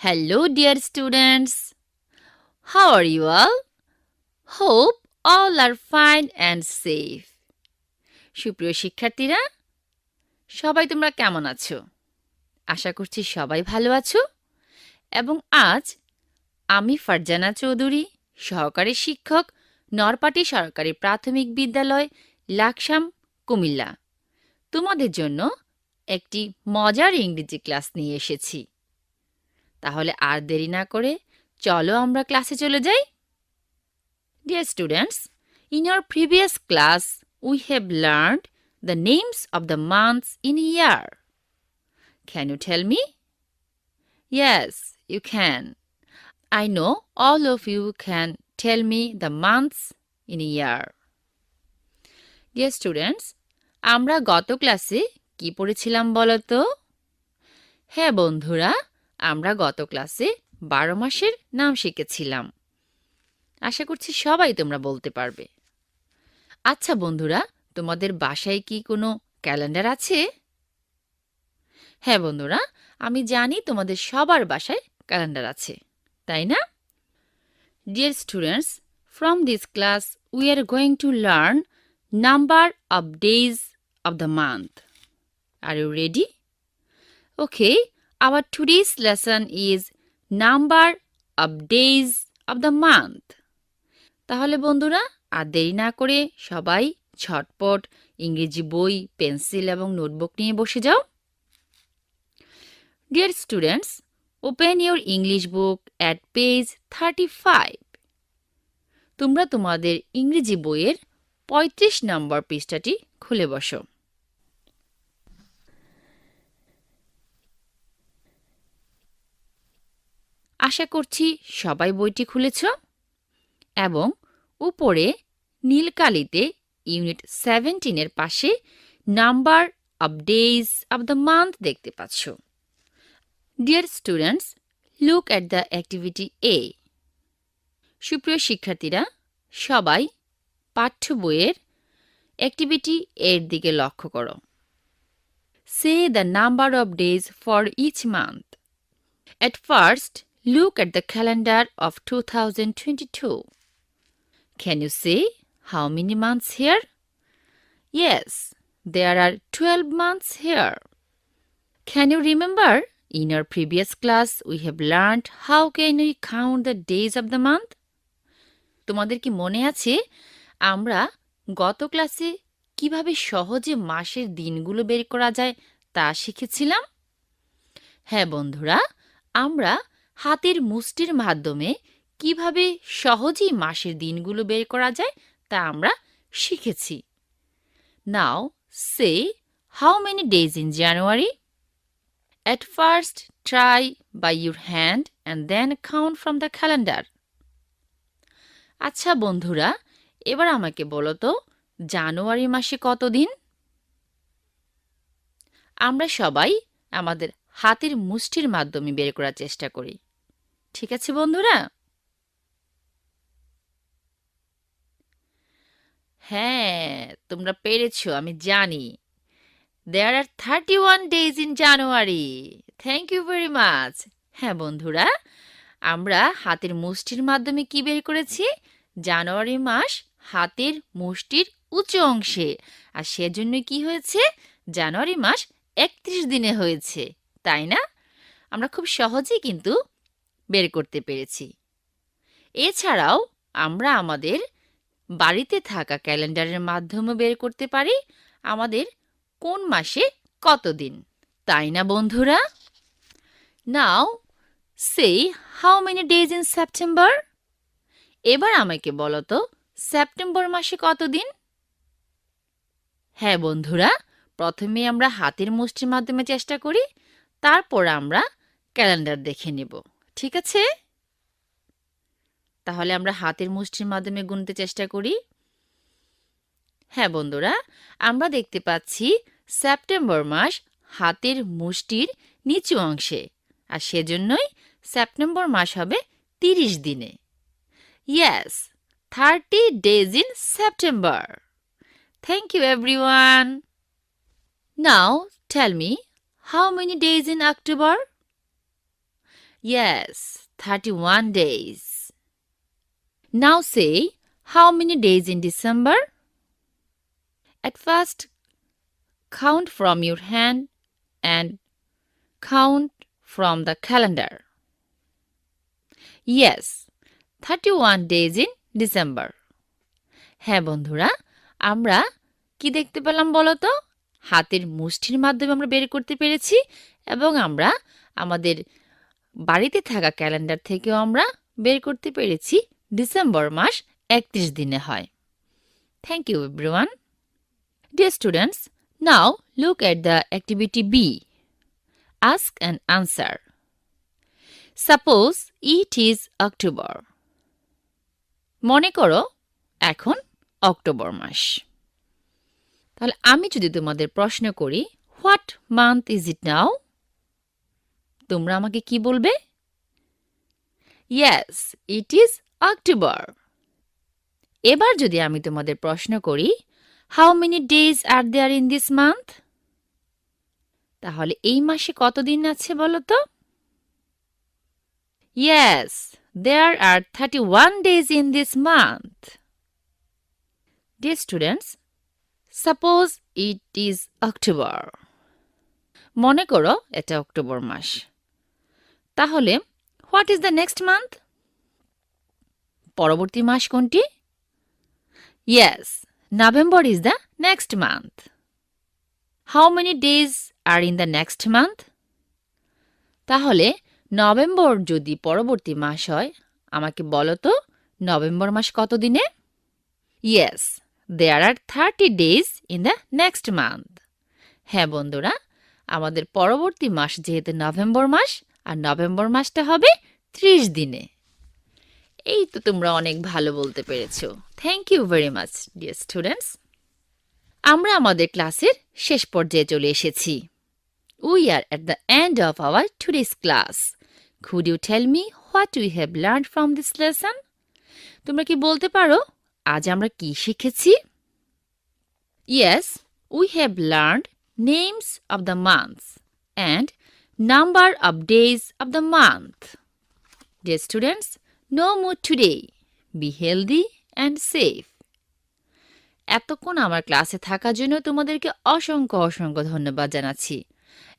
Hello, dear students. How are you all? Hope all are fine and safe. সুপ্রিয় শিক্ষার্থীরা সবাই তোমরা কেমন আছো আশা করছি সবাই ভালো আছো এবং আজ আমি ফারজানা চৌধুরী সহকারী শিক্ষক নরপাটি সরকারি প্রাথমিক বিদ্যালয় লাকসাম কুমিল্লা তোমাদের জন্য একটি মজার ইংরেজি ক্লাস নিয়ে এসেছি তাহলে আর দেরি না করে চলো আমরা ক্লাসে চলে যাই dear students in your previous class we have learned the names of the months in year can you tell me you can. I know all of you can tell me the months in a year. Dear students, আমরা গত ক্লাসে কি পড়েছিলাম বলো তো হ্যাঁ বন্ধুরা আমরা গত ক্লাসে বারো মাসের নাম শিখেছিলাম। আশা করছি সবাই তোমরা বলতে পারবে। আচ্ছা বন্ধুরা, তোমাদের বাসায় কি কোনো ক্যালেন্ডার আছে? হ্যাঁ বন্ধুরা, আমি জানি তোমাদের সবার বাসায় ক্যালেন্ডার আছে, তাই না? Dear students from this class we are going to learn number of days of the month are you ready okay our today's lesson is number of days of the month তাহলে বন্ধুরা, আর দেরি না করে সবাই ঝটপট ইংরেজি বই, পেন্সিল এবং নোটবুক নিয়ে বসে যাও। Dear students open open your English book at page 35. তোমরা তোমাদের ইংরেজি বইয়ের ৩৫ নম্বর পৃষ্ঠাটি খুলে বসো। আশা করছি সবাই বইটি খুলেছ। এবং উপরে নীল কালিতে ইউনিট সেভেন্টিনের পাশে number of days of the month দেখতে পাচ্ছ। Dear students look at the activity A. সুপ্রিয় শিক্ষার্থীরা সবাই পাঠ্য বইয়ের অ্যাক্টিভিটি এর দিকে লক্ষ্য করো। Say the number of days for each month At first, look at the calendar of 2022. Can you see how many months here? Yes, there are 12 months here. Can you remember in our previous class we have learned how can we count the days of the month? তোমাদের কি মনে আছে আমরা গত ক্লাসে কীভাবে সহজে মাসের দিনগুলো বের করা যায় তা শিখেছিলাম হ্যাঁ বন্ধুরা আমরা হাতের মুষ্টির মাধ্যমে কীভাবে সহজেই মাসের দিনগুলো বের করা যায় তা আমরা শিখেছি। Now say how many days in January At first, try by your hand and then count from the calendar. আচ্ছা বন্ধুরা এবার আমাকে বলো তো জানুয়ারি মাসে কত দিন? আমরা সবাই আমাদের হাতের মুষ্টির মাধ্যমে বের করার চেষ্টা করি। ঠিক আছে, বন্ধুরা? হ্যাঁ তোমরা পেরেছ, আমি জানি। There are thirty one days in January thank you very much হ্যাঁ বন্ধুরা, আমরা হাতের মুষ্টির মাধ্যমে কি বের করেছি? জানুয়ারি মাস হাতের মুষ্টির উঁচু অংশে। আর সেজন্য কি হয়েছে? জানুয়ারি মাস একত্রিশ দিনে হয়েছে, তাই না? আমরা খুব সহজেই কিন্তু বের করতে পেরেছি। এছাড়াও আমরা আমাদের বাড়িতে থাকা ক্যালেন্ডারের মাধ্যমে বের করতে পারি, আমাদের কোন মাসে কত দিন, তাই না বন্ধুরা? Now say how many days in September এবার আমাকে বলো তো সেপ্টেম্বর মাসে কত দিন? হ্যাঁ বন্ধুরা, প্রথমে আমরা হাতের মুষ্টির মাধ্যমে চেষ্টা করি, তারপর আমরা ক্যালেন্ডার দেখে নেব। ঠিক আছে? তাহলে আমরা হাতের মুষ্টির মাধ্যমে গুনতে চেষ্টা করি। হ্যাঁ বন্ধুরা, আমরা দেখতে পাচ্ছি সেপ্টেম্বর মাস হাতের মুষ্টির নিচু অংশে, আর সেজন্যই সেপ্টেম্বর মাস হবে তিরিশ দিনে। Yes thirty days in September thank you everyone now tell me how many days in October Yes, 31 days. Now say how many days in December? At first, count from your hand and count from the calendar. Yes, 31 days in December. হ্যাঁ বন্ধুরা আমরা কি দেখতে পেলাম বলো তো হাতের মুষ্টির মাধ্যমে আমরা বের করতে পেরেছি এবং আমরা আমাদের বাড়িতে থাকা ক্যালেন্ডার থেকেও আমরা বের করতে পেরেছি ডিসেম্বর মাস একত্রিশ দিনে হয়। Thank you everyone dear students now look at the activity B ask and answer suppose it is October মনে করো এখন অক্টোবর মাস। তাহলে আমি যদি তোমাদের প্রশ্ন করি what month is it now তোমরা আমাকে কি বলবে? ইয়েস ইট ইজ অক্টোবর এবার যদি আমি তোমাদের প্রশ্ন করি how many days are there in this month তাহলে এই মাসে কতদিন আছে বলো তো yes there are thirty one days in this month dear students suppose it is October মনে করো এটা অক্টোবর মাস। তাহলে what is the next month পরবর্তী মাস কোনটি? Yes November is the next month how many days are in the next month তাহলে November যদি পরবর্তী মাস হয়, আমাকে বলো তো নভেম্বর মাস কত দিনে? Yes there are thirty days in the next month হ্যাঁ বন্ধুরা, আমাদের পরবর্তী মাস যেহেতু নভেম্বর মাস আর নভেম্বর মাসটা হবে ত্রিশ দিনে। এই তো তোমরা অনেক ভালো বলতে পেরেছ। Thank you very much dear students আমরা আমাদের ক্লাসের শেষ পর্যায়ে চলে এসেছি। We are at the end of our today's class could you tell me what we have learn from this lesson তোমরা কি বলতে পারো, আজ আমরা কি শিখেছি? Yes we have learned names of the months and number of days of the month dear students no more today be healthy and safe এতক্ষণ আমার ক্লাসে থাকার জন্য তোমাদেরকে অসংখ্য অসংখ্য ধন্যবাদ জানাচ্ছি।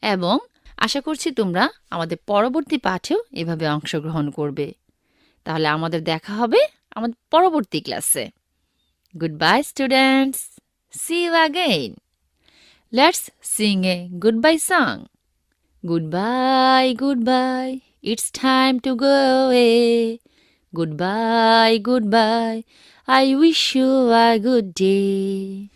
এবং আশা করছি তোমরা আমাদের পরবর্তী পাঠেও এভাবে অংশগ্রহণ করবে। তাহলে আমাদের দেখা হবে আমাদের পরবর্তী ক্লাসে। Goodbye students see you again let's sing a goodbye song Goodbye, goodbye, it's time to go away. Goodbye, goodbye, I wish you a good day.